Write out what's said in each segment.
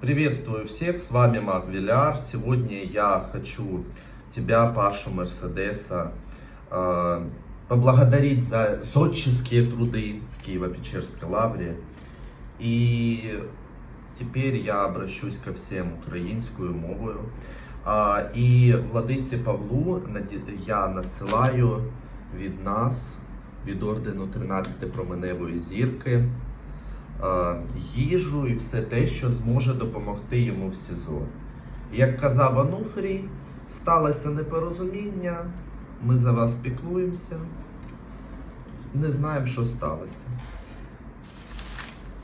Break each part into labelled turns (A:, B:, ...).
A: Приветствую всех, с вами Мак Виляр. Сегодня я хочу тебя, Пашу Мерседеса, э, поблагодарить за зодческие труды в Киево-Печерской лавре. И теперь я обращусь ко всем українською мовою. І владиці Павлу я надсилаю від нас, від ордену 13 променевої зірки, їжу і все те, що зможе допомогти йому в СІЗО. Як казав Ануфрій, сталося непорозуміння, ми за вас піклуємося, не знаємо, що сталося.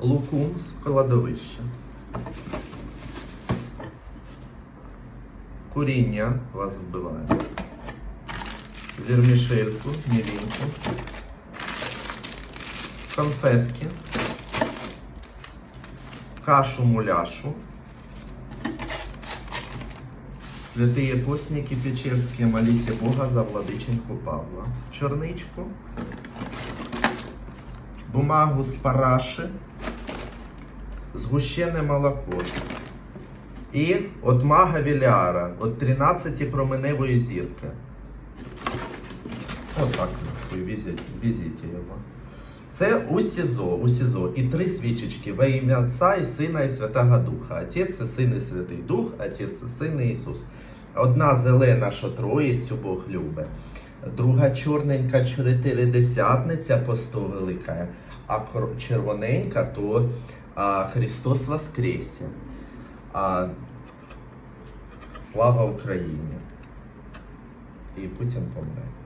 A: Лукум з кладовища. Куріння вас вбиває. Вірмішельку, мілінку. Конфетки. Кашу муляшу. Святые постники Печерские, молите Бога за владиченьку Павла. Чорничку. Бумагу з параши. Згущене молоко. І от мага Віляра, от 13 променевої зірки. Отак візите, візите його. Це у СІЗО, у СІЗО. І три свічечки во ім'я Отця і Сина і Святого Духа. Отець і Син і Святий Дух, Отець і Син і Ісус. Одна зелена, що троїцю Бог любить. Друга чорненька чотиридесятниця по сто велика, а червоненька то а, Христос Воскресе. А, слава Україні! І Путін помре.